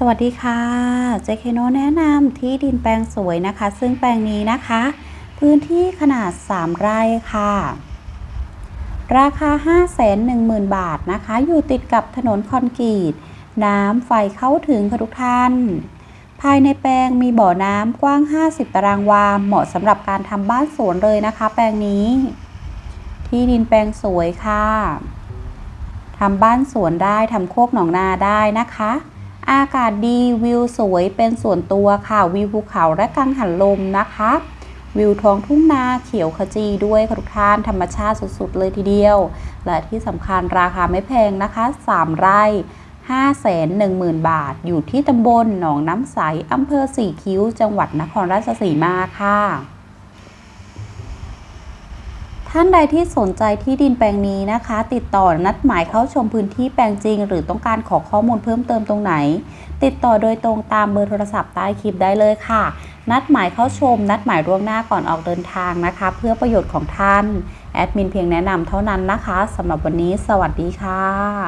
สวัสดีค่ะ เจคโนแนะนำที่ดินแปลงสวยนะคะ ซึ่งแปลงนี้นะคะ พื้นที่ขนาด 3 ไร่ค่ะ ราคา 510,000 บาทนะคะ อยู่ติดกับถนนคอนกรีต น้ำไฟเข้าถึงค่ะทุกท่าน ภายในแปลงมีบ่อน้ำกว้าง 50 ตารางวา เหมาะสำหรับการทำบ้านสวนเลยนะคะ แปลงนี้ ที่ดินแปลงสวยค่ะทำบ้านสวนได้ทำโคกหนองนาได้นะคะ อากาศดีวิวสวยเป็นส่วนตัวค่ะวิวภูเขาและกังหันลมนะคะ วิวท้องทุ่งนาเขียวขจีด้วยค่ะทุกท่านธรรมชาติสุดๆ เลยทีเดียว และที่สำคัญราคาไม่แพงนะคะ 3 ไร่510,000 บาท อยู่ที่ตำบลหนองน้ำใสอำเภอสี่คิ้ว จังหวัดนครราชสีมาค่ะ ท่านใดที่สนใจที่ดินแปลงนี้นะคะ ติดต่อนัดหมายเข้าชมพื้นที่แปลงจริง หรือต้องการขอข้อมูลเพิ่มเติมตรงไหน ติดต่อโดยตรงตามเบอร์โทรศัพท์ใต้คลิปได้เลยค่ะ นัดหมายเข้าชม นัดหมายล่วงหน้าก่อนออกเดินทางนะคะ เพื่อประโยชน์ของท่านแอดมินเพียงแนะนำเท่านั้นนะคะสำหรับวันนี้ สวัสดีค่ะ